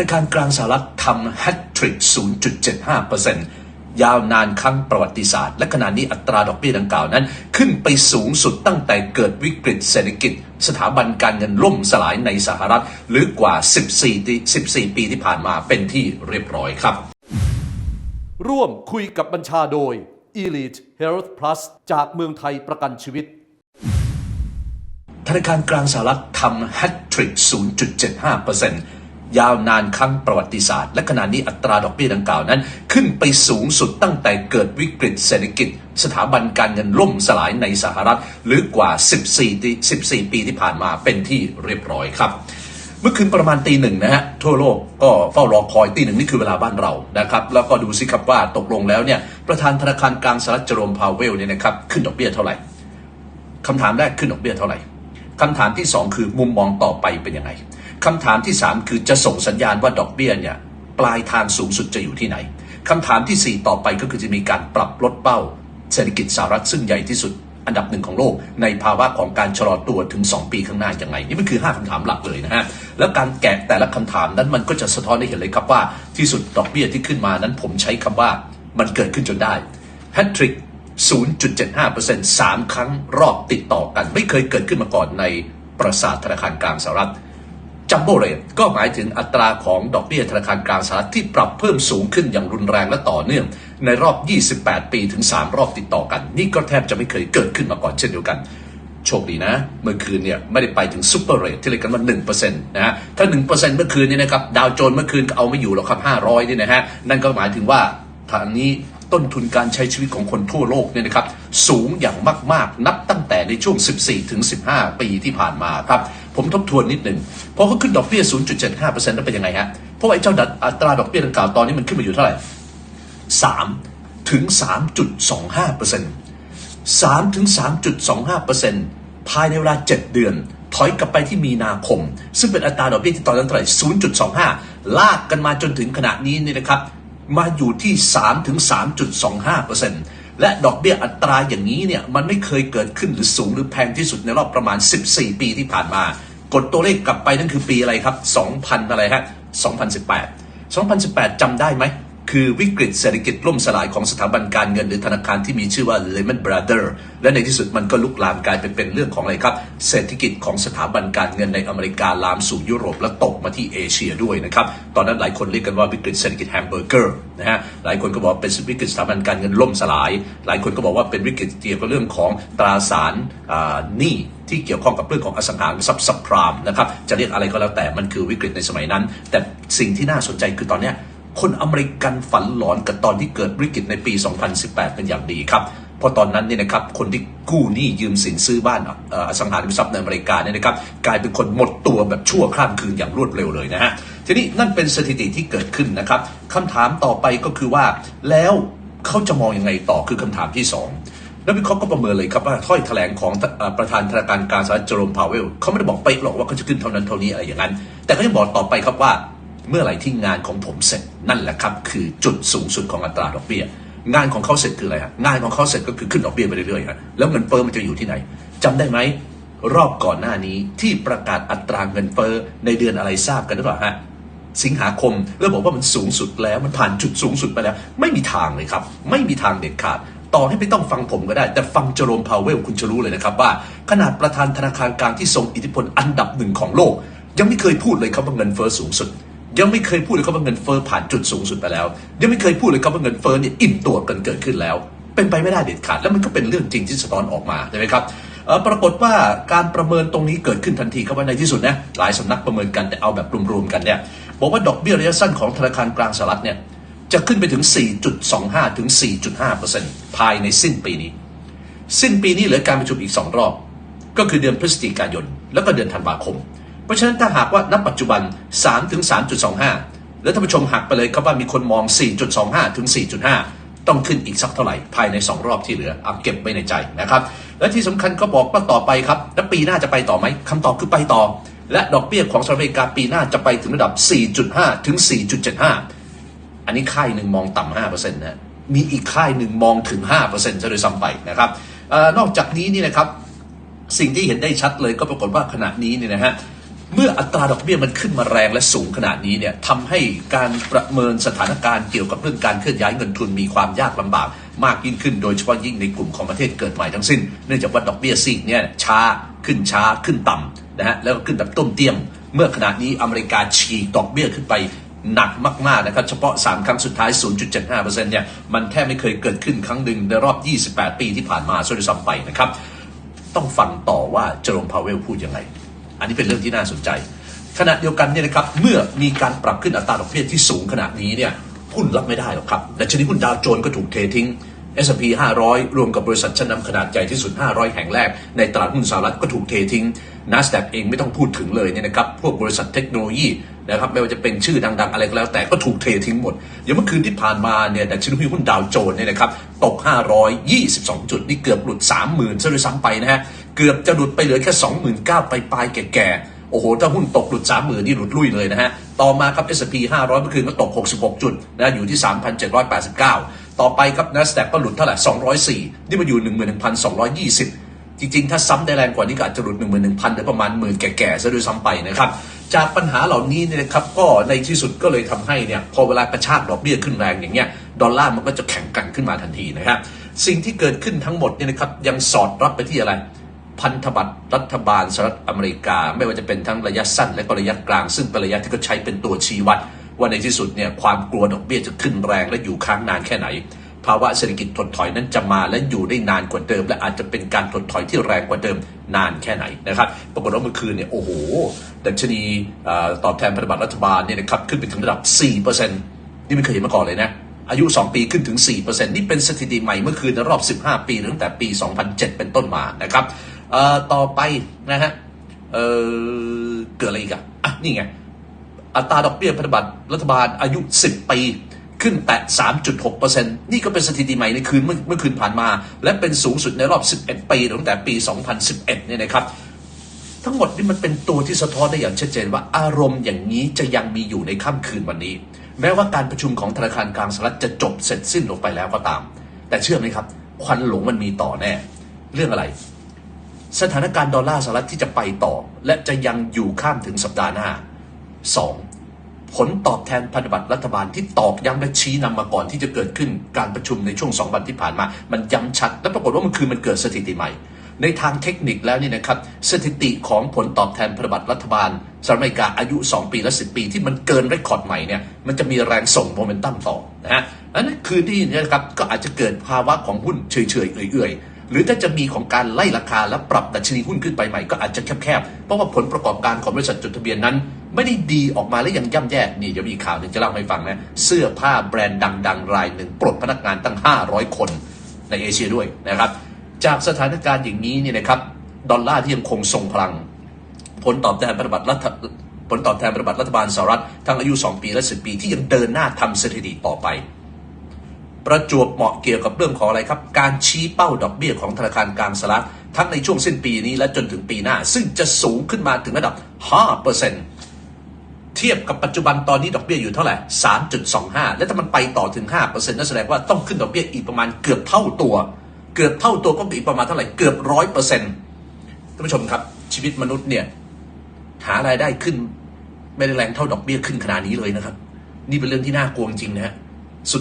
นาคารกลางสหรัฐทำแฮตทริก 0.75%ยาวนานครั้งประวัติศาสตร์ และขณะนี้อัตราดอกเบี้ยดังกล่าวนั้น ขึ้นไปสูงสุดตั้งแต่เกิดวิกฤตเศรษฐกิจ สถาบันการเงินล่มสลายในสหรัฐ หรือกว่า 14 14 ปีที่ผ่านมาเป็นที่เรียบร้อยครับ ร่วมคุยกับบัญชาโดย Elite Health Plus จากเมืองไทยประกันชีวิตธนาคารกลางสหรัฐทำแฮตทริก 0.75% ยาวนานครั้งประวัติศาสตร์ และขณะนี้อัตราดอกเบี้ยดังกล่าวนั้น ขึ้นไปสูงสุดตั้งแต่เกิดวิกฤตเศรษฐกิจ สถาบันการเงินล่มสลายในสหรัฐ หรือกว่า 14 14 ปีที่ผ่านมาเป็นที่เรียบร้อยครับเมื่อคืนประมาณตีหนึ่งนะฮะทั่วโลกก็เฝ้ารอคอยตีหนึ่งนี่คือเวลาบ้านเรานะครับแล้วก็ดูสิครับว่าตกลงแล้วเนี่ยประธานธนาคารกลางสหรัฐเจอโรมพาวเวลเนี่ยนะครับขึ้นดอกเบี้ยเท่าไหร่คำถามแรกขึ้นดอกเบี้ยเท่าไหร่คำถามที่ 2 คือมุมมองต่อไปเป็นยังไง คำถามที่ 3 คือจะส่งสัญญาณว่าดอกเบี้ยเนี่ยปลายทางสูงสุดจะอยู่ที่ไหนคำถามทีสี่ 4 ต่อไปก็คือจะมีการปรับลดเป้า เศรษฐกิจสหรัฐซึ่งใหญ่ที่สุด อันดับหนึ่งของโลก ในภาวะของการชะลอตัวถึง 2 ปีข้างหน้าอยังไงนี่มันคือ 5คำถามหลักเลยนะฮะแล้วการแกะแต่ละคำถามนั้นมันก็จะสะท้อนให้เห็นเลยครับว่าที่สุดดอกเบี้ยที่ขึ้นมานั้นผมใช้คำว่ามันเกิดขึ้นจนได้แฮตทริก0.75% 3 ครั้งรอบติดต่อกัน ไม่เคยเกิดขึ้นมาก่อนในประสาทธนาคารกลางสหรัฐ จัมโบ้เรทก็หมายถึงอัตราของดอกเบี้ยธนาคารกลางสหรัฐที่ปรับเพิ่มสูงขึ้นอย่างรุนแรงและต่อเนื่อง ในรอบ 28 ปีถึง 3 รอบติดต่อกัน นี่ก็แทบจะไม่เคยเกิดขึ้นมาก่อนเช่นเดียวกัน โชคดีนะ เมื่อคืนเนี่ยไม่ได้ไปถึงซูเปอร์เรทที่เรียกกันว่า1%นะฮะถ้า 1%เมื่อคืนเนี่ยนะครับดาวโจนส์เมื่อคืนก็เอาไม่อยู่หรอกครับ500นี่นะฮะนั่นก็หมายถึงว่าทางนี้ ต้นทุนการใช้ชีวิตของคนทั่วโลกเนี่ยนะครับสูงอย่างมาก ๆ นับตั้งแต่ในช่วง 14 ถึง 15 ปีที่ผ่านมาครับ ผมทบทวนนิดหนึ่งพอเขาขึ้นดอกเบี้ย 0.75%แล้วเป็นยังไงฮะ เพราะไอ้เจ้าอัตราดอกเบี้ยดังกล่าวตอนนี้มันขึ้นมาอยู่เท่าไหร่ 3 ถึง 3.25% 3 ถึง 3.25%ภายในเวลา 7 เดือนถอยกลับไปที่มีนาคม ซึ่งเป็นอัตราดอกเบี้ยที่ตอนนั้นเท่าไหร่ 0.25 ลากกันมาจนถึงขณะนี้เนี่ยนะครับ มาอยู่ที่ 3 ถึง 3.25%และดอกเบี้ยอัตราอย่างนี้เนี่ยมันไม่เคยเกิดขึ้นหรือสูงหรือแพงที่สุดในรอบประมาณ 14 ปีที่ผ่านมา กดตัวเลขกลับไปนั่นคือปีอะไรครับ 2000 อะไรฮะ 2018 2018จำได้ไหม คือวิกฤตเศรษฐกิจล่มสลายของสถาบันการเงินหรือธนาคารที่มีชื่อว่า Lehman Brothers และในที่สุดมันก็ลุกลามกลายเป็นเป็นเรื่องของอะไรครับ เศรษฐกิจของสถาบันการเงินในอเมริกาลามสู่ยุโรปและตกมาที่เอเชียด้วยนะครับ ตอนนั้นหลายคนเรียกกันว่าวิกฤตเศรษฐกิจแฮมเบอร์เกอร์นะฮะ หลายคนก็บอกเป็นวิกฤตสถาบันการเงินล่มสลาย หลายคนก็บอกว่าเป็นวิกฤตเกี่ยวกับเรื่องของตราสารหนี้ที่เกี่ยวข้องกับเรื่องของอสังหาริมทรัพย์ซับพรามนะครับ จะเรียกอะไรก็แล้วแต่มันคือวิกฤตในสมัยนั้น แต่สิ่งที่น่าสนใจคือตอนนี้ คนอเมริกันฝันหลอนกับตอนที่เกิดวิกฤตในปี 2018 เป็นอย่างดีครับเพราะตอนนั้นเนี่ยนะครับคนที่กู้หนี้ยืมสินซื้อบ้านอสังหาริมทรัพย์ในอเมริกาเนี่ยนะครับกลายเป็นคนหมดตัวแบบชั่วข้ามคืนอย่างรวดเร็วเลยนะฮะทีนี้นั่นเป็นสถิติที่เกิดขึ้นนะครับคำถามต่อไปก็คือว่า แล้วเขาจะมองยังไงต่อคือคำถามที่สองแล้ววิเคราะห์ก็ประเมินเลยครับว่าถ้อยแถลงของประธานธนาคารกลางสหรัฐเจอโรมพาวเวลเขาไม่ได้บอกเป๊ะหรอกว่าเขาจะขึ้นเท่านั้นเท่านี้อะไรอย่างนั้น แต่เขาจะบอกต่อไปครับว่า เมื่อไหร่ที่งานของผมเสร็จนั่นแหละครับ คือจุดสูงสุดของอัตราดอกเบี้ยงานของเขาเสร็จคืออะไรฮะงานของเขาเสร็จก็คือขึ้นดอกเบี้ยไปเรื่อยๆฮะแล้วเงินเฟ้อมันจะอยู่ที่ไหนจำได้ไหมรอบก่อนหน้านี้ที่ประกาศอัตราเงินเฟ้อในเดือนอะไรทราบกันหรือเปล่าฮะสิงหาคมแล้วบอกว่ามันสูงสุดแล้วมันผ่านจุดสูงสุดไปแล้ว ไม่มีทางเลยครับ ไม่มีทางเด็ดขาด ต่อให้ไม่ต้องฟังผมก็ได้ แต่ฟังเจอโรมพาวเวลคุณจะรู้เลยนะครับว่า ขนาดประธานธนาคารกลางที่ทรงอิทธิพลอันดับหนึ่งของโลก ยังไม่เคยพูดเลยครับว่าเงินเฟ้อสูงสุด ยังไม่เคยพูดเลยครับว่าเงินเฟ้อผ่านจุดสูงสุดไปแล้ว ยังไม่เคยพูดเลยครับว่าเงินเฟ้อเนี่ยอิ่มตัวกันเกิดขึ้นแล้ว เป็นไปไม่ได้เด็ดขาด แล้วมันก็เป็นเรื่องจริงที่สะท้อนออกมาใช่ไหมครับปรากฏว่าการประเมินตรงนี้เกิดขึ้นทันทีครับว่าในที่สุดนะหลายสำนักประเมินกันแต่เอาแบบรวมๆกันเนี่ยบอกว่าดอกเบี้ยระยะสั้นของธนาคารกลางสหรัฐเนี่ยจะขึ้นไปถึง 4.25 ถึง 4.5%ภายในสิ้นปีนี้ สิ้นปีนี้เหลือการประชุมอีก 2 รอบ ก็คือเดือนพฤศจิกายน แล้วก็เดือนธันวาคม ราะฉะนั้นถ้าหากว่านับปัจจุบัน 3 ถึง 3.25 แล้วท่านผู้ชมหักไปเลยครับว่ามีคนมอง 4.25 ถึง 4.5 ต้องขึ้นอีกสักเท่าไหร่ ภายใน 2 รอบที่เหลือเอาเก็บไว้ในใจนะครับ และที่สำคัญก็บอกว่าต่อไปครับแล้วปีหน้าจะไปต่อไหมคำตอบคือไปต่อ และดอกเบี้ยของสหรัฐอเมริกาปีหน้าจะไปถึงระดับ 4.5 ถึง 4.75 อันนี้ค่ายหนึ่งมองต่ำห้าเปอร์เซ็นต์นะมีอีกค่ายหนึ่งมองถึงห้าเปอร์เซ็นต์จะโดยซ้ำไปนะครับออนอกจากนี้นี่นะครับสิ่งที่เห็นได้ชัดเลยก็ปรากฏว่าขณะนี้เนี่ยนะฮะ เมื่ออัตราดอกเบี้ยมันขึ้นมาแรงและสูงขนาดนี้เนี่ยทำให้การประเมินสถานการณ์เกี่ยวกับเรื่องการเคลื่อนย้ายเงินทุนมีความยากลำบาก มากยิ่งขึ้นโดยเฉพาะยิ่งในกลุ่มของประเทศเกิดใหม่ทั้งสิ้น เนื่องจากว่าดอกเบี้ยซีกเนี่ยช้าขึ้นช้าขึ้นต่ำนะฮะแล้วก็ขึ้นแบบต้มเตี้ยม เมื่อขณะนี้อเมริกาฉีกดอกเบี้ยขึ้นไปหนักมาก ๆ นะครับ เฉพาะ 3 ครั้งสุดท้าย 0.75%เนี่ย มันแทบไม่เคยเกิดขึ้นครั้งหนึ่งในรอบ 28 ปีที่ผ่านมาซะด้วยซ้ำไปนะครับ ต้องฟังต่อว่าเจอร์โรมพาวเวลพูดยังไง อันนี้เป็นเรื่องที่น่าสนใจ ขณะเดียวกันเนี่ยนะครับเมื่อมีการปรับขึ้นอัตราดอกเบี้ยที่สูงขนาดนี้เนี่ยหุ้นรับไม่ได้หรอกครับแต่ชนิดหุ้นดาวโจนส์ก็ถูกเททิ้ง S&P 500 รวมกับบริษัทชั้นนำขนาดใหญ่ที่สุด 500 แห่งแรกในตลาดหุ้นสหรัฐก็ถูกเททิ้ง NASDAQ เองไม่ต้องพูดถึงเลยเนี่ยนะครับพวกบริษัทเทคโนโลยีนะครับไม่ว่าจะเป็นชื่อดังๆ อะไรก็แล้วแต่ก็ถูกเททิ้งหมด อย่างเมื่อคืนที่ผ่านมาเนี่ยดัชนีหุ้นดาวโจนส์เนี่ยนะครับตก 522 จุด นี่เกือบหลุด 30,000ซะด้วยซ้ำไปนะฮะเกือบจะหลุดไปเหลือแค่29,000ไปปลายๆแก่ๆโอ้โห ถ้าหุ้นตกหลุด 30,000นี่หลุดลุ่ยเลยนะฮะต่อมาครับ S&P 500 เมื่อคืนก็ตก 66 จุดนะอยู่ที่ 3,789 ต่อไปครับ NASDAQ ก็หลุดเท่าไหร่204 นี่มาอยู่ 11,220 จริงๆ ถ้าซ้ำได้แรงกว่านี้ก็อาจจะหลุด11,000หรือประมาณหมื่นแก่ๆซะด้วยซ้ำไปนะครับ จากปัญหาเหล่านี้เนี่ยนะครับก็ในที่สุดก็เลยทำให้เนี่ยพอเวลากระชากดอกเบี้ยขึ้นแรงอย่างเงี้ยดอลลาร์มันก็จะแข็งกันขึ้นมาทันทีนะครับสิ่งที่เกิดขึ้นทั้งหมดเนี่ยนะครับยังสอดรับไปที่อะไรพันธบัตรรัฐบาลสหรัฐอเมริกา ไม่ว่าจะเป็นทั้งระยะสั้นและก็ระยะกลาง ซึ่งเป็นระยะที่ก็ใช้เป็นตัวชี้วัด ว่าในที่สุดเนี่ยความกลัวดอกเบี้ยจะขึ้นแรงและอยู่ค้างนานแค่ไหน ภาวะเศรษฐกิจถดถอยนั้นจะมาและอยู่ได้นานกว่าเดิม และอาจจะเป็นการถดถอยที่แรงกว่าเดิมนานแค่ไหนนะครับ ปรากฏว่าเมื่อคืนเนี่ยโอ้โห ดัชนีตอบแทนพันธบัตรรัฐบาลเนี่ยนะครับขึ้นไปถึงระดับ 4%นี่ไม่เคยเห็นมาก่อนเลยนะ อายุ 2 ปีขึ้นถึง 4%นี่เป็นสถิติใหม่เมื่อคืนในรอบ 15 ปีตั้งแต่ปี 2007 เป็นต้นมานะครับต่อไปนะฮะเเกิดอะไรอีกอะอะนี่ไงอัตราดอกเบี้ยพันธบัตรรัฐบาลอายุ 10 ปี ขึ้นแตะ 3.6%นี่ก็เป็นสถิติใหม่ในคืนเมื่อเมื่อคืนผ่านมา และเป็นสูงสุดในรอบ 11 ปีตั้งแต่ปี 2011 เนี่ยนะครับ ทั้งหมดนี่มันเป็นตัวที่สะท้อนได้อย่างชัดเจนว่าอารมณ์อย่างนี้จะยังมีอยู่ในค่ำคืนวันนี้ แม้ว่าการประชุมของธนาคารกลางสหรัฐจะจบเสร็จสิ้นลงไปแล้วก็ตาม แต่เชื่อไหมครับ ควันหลงมันมีต่อแน่ เรื่องอะไร สถานการณ์ดอลลาร์สหรัฐที่จะไปต่อ และจะยังอยู่ข้ามถึงสัปดาห์หน้า 2. ผลตอบแทนพันธบัตรรัฐบาลที่ตอกย้ำและชี้นำมาก่อนที่จะเกิดขึ้นการประชุมในช่วงสองวันที่ผ่านมา มันย้ำชัด และปรากฏว่ามันคือมันเกิดสถิติใหม่ ในทางเทคนิคแล้วนี่นะครับสถิติของผลตอบแทนพันธบัตรรัฐบาลสหรัฐอเมริกาอายุ 2 ปีและ 10 ปี ที่มันเกินเรคคอร์ดใหม่เนี่ยมันจะมีแรงส่งโมเมนตัมต่อนะฮะอันนั้นคือที่นี่นะครับก็อาจจะเกิดภาวะของหุ้นเฉยๆเอื่อยๆหรือถ้าจะมีของการไล่ราคาและปรับดัชนีหุ้นขึ้นไปใหม่ก็อาจจะแคบๆ เพราะว่าผลประกอบการของบริษัทจดทะเบียนนั้น ไม่ได้ดีออกมาและยังย่ำแย่นี่เดี๋ยวมีข่าวหนึ่งจะเล่าให้ฟังนะ เสื้อผ้าแบรนด์ดัง ๆ รายหนึ่งปลดพนักงานตั้ง 500 คนในเอเชียด้วยนะครับ จากสถานการณ์อย่างนี้เนี่ยนะครับดอลลาร์ที่ยังคงทรงพลัง ผลตอบแทนพันธบัตรรัฐผลตอบแทนพันธบัตรรัฐบาลสหรัฐทั้งอายุ 2 ปีและ 10 ปีที่ยังเดินหน้าทำสถิติต่อไป ประจวบเหมาะเกี่ยวกับเรื่องของอะไรครับ การชี้เป้าดอกเบี้ยของธนาคารกลางสหรัฐทั้งในช่วงสิ้นปีนี้และจนถึงปีหน้า ซึ่งจะสูงขึ้นมาถึงระดับ 5% เทียบกับปัจจุบันตอนนี้ดอกเบี้ยอยู่เท่าไหร่ 3.25 และถ้ามันไปต่อถึง 5%นั่นแสดงว่าต้องขึ้นดอกเบี้ยอีกประมาณเกือบเท่าตัว เกือบเท่าตัวก็อีกประมาณเท่าไหร่ เกือบร้อยเปอร์เซ็นต์ท่านผู้ชมครับชีวิตมนุษย์เนี่ยหารายได้ขึ้น ไม่ได้แรงเท่าดอกเบี้ยขึ้นขนาดนี้เลยนะครับ นี่เป็นเรื่องที่น่ากลัวจริงๆนะฮะ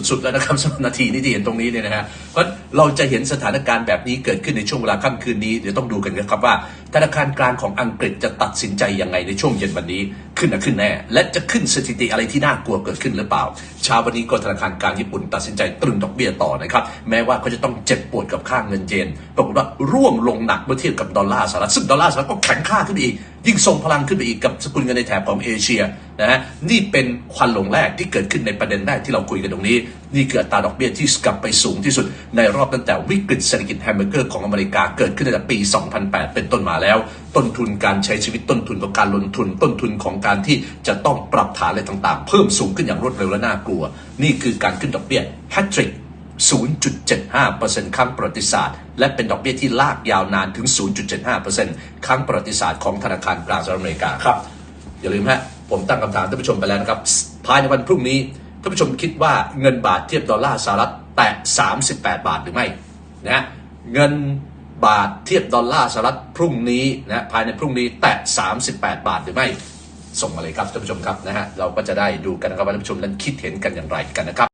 สุดๆแล้วนะครับสำหรับนาทีนี้ที่เห็นตรงนี้เนี่ยนะฮะเพราะเราจะเห็นสถานการณ์แบบนี้เกิดขึ้นในช่วงเวลาค่ำคืนนี้เดี๋ยวต้องดูกันนะครับว่า ธนาคารกลางของอังกฤษจะตัดสินใจยังไงในช่วงเย็นวันนี้ขึ้นนะขึ้นแน่ และจะขึ้นสถิติอะไรที่น่ากลัวเกิดขึ้นหรือเปล่าเช้าวันนี้ก็ธนาคารกลางญี่ปุ่นตัดสินใจตรึงดอกเบี้ยต่อนะครับแม้ว่าเขาจะต้องเจ็บปวดกับค่างเงินเยนปรากฏว่าร่วงลงหนักเมื่อเทียบกับดอลลาร์สหรัฐซึ่งดอลลาร์สหรัฐก็แข็งค่าขึ้นอีกยิ่งทรงพลังขึ้นไปอีกกับสกุลเงินในแถบของเอเชียนะฮะนี่เป็นควันหลงแรกที่เกิดขึ้นในประเด็นแรกที่เราคุยกันตรงนี้ นี่คืออัตาดอกเบี้ยที่กลับไปสูงที่สุด ในรอบตั้งแต่วิกฤตเศรษฐกิจแฮมเบอร์เกอร์ของอเมริกาเกิดขึ้นตั้งแต่ปี 2008 เป็นต้นมาแล้ว ต้นทุนการใช้ชีวิตต้นทุนของการลงทุน ต้นทุนของการที่จะต้องปรับฐานอะไรต่างๆ เพิ่มสูงขึ้นอย่างรวดเร็วและน่ากลัว นี่คือการขึ้นดอกเบี้ยแฮตทริก 0.75%ครั้งประวัติศาสตร์ และเป็นดอกเบี้ยที่ลากยาวนานถึง 0.75%ครั้งประวัติศาสตร์ของธนาคารกลางสหรัฐอเมริกาครับ อย่าลืมฮะผมตั้งคำถามท่านผู้ชมไปแล้วนะครับ ภายในวันพรุ่งนี้ท่านผู้ชมคิดว่าเงินบาทเทียบดอลลาร์สหรัฐแตะ 38 บาทหรือไม่นะเงินบาทเทียบดอลลาร์สหรัฐพรุ่งนี้นะภายในพรุ่งนี้แตะ 38 บาทหรือไม่ ส่งมาเลยครับท่านผู้ชมครับนะฮะเราก็จะได้ดูกันนะครับว่าท่านผู้ชมนั้นคิดเห็นกันอย่างไรกันนะครับ